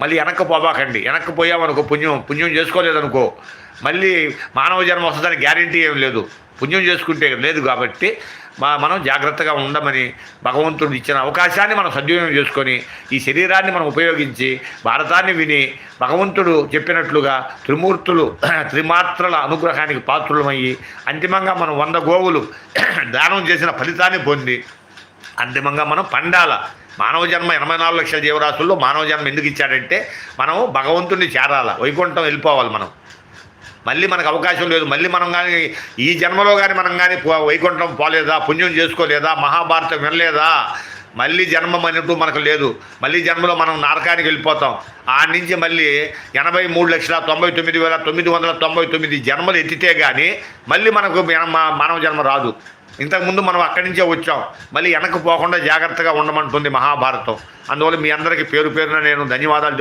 మళ్ళీ వెనక్కి పోబాకండి. వెనక్కి పోయామనుకో పుణ్యం పుణ్యం చేసుకోలేదనుకో మళ్ళీ మానవ జన్మ వస్తుందని గ్యారంటీ ఏం లేదు. పుణ్యం చేసుకుంటే లేదు కాబట్టి మా మనం జాగ్రత్తగా ఉండమని భగవంతుడు ఇచ్చిన అవకాశాన్ని మనం సద్వినియోగం చేసుకొని ఈ శరీరాన్ని మనం ఉపయోగించి భారతాన్ని విని భగవంతుడు చెప్పినట్లుగా త్రిమూర్తులు త్రిమాత్రల అనుగ్రహానికి పాత్రులమయ్యి అంతిమంగా మనం వంద గోవులు దానం చేసిన ఫలితాన్ని పొంది అంతిమంగా మనం పండాల? మానవ జన్మ ఎనభై నాలుగు లక్షల జీవరాశుల్లో మానవ జన్మ ఎందుకు ఇచ్చాడంటే మనం భగవంతుడిని చేరాల? వైకుంఠం వెళ్ళిపోవాలి మనం. మళ్ళీ మనకు అవకాశం లేదు. మళ్ళీ మనం కానీ ఈ జన్మలో కానీ మనం కానీ వైకుంఠం పోలేదా? పుణ్యం చేసుకోలేదా? మహాభారతం వినలేదా? మళ్ళీ జన్మం అనేటు మనకు లేదు. మళ్ళీ జన్మలో మనం నరకానికి వెళ్ళిపోతాం. ఆ నుంచి మళ్ళీ ఎనభై మూడు లక్షల తొంభై తొమ్మిది వేల తొమ్మిది వందల తొంభై తొమ్మిది జన్మలు ఎత్తితే కానీ మళ్ళీ మనకు మానవ జన్మ రాదు. ఇంతకుముందు మనం అక్కడి నుంచే వచ్చాం. మళ్ళీ వెనక్కి పోకుండా జాగ్రత్తగా ఉండమంటుంది మహాభారతం. అందువల్ల మీ అందరికీ పేరు పేరున నేను ధన్యవాదాలు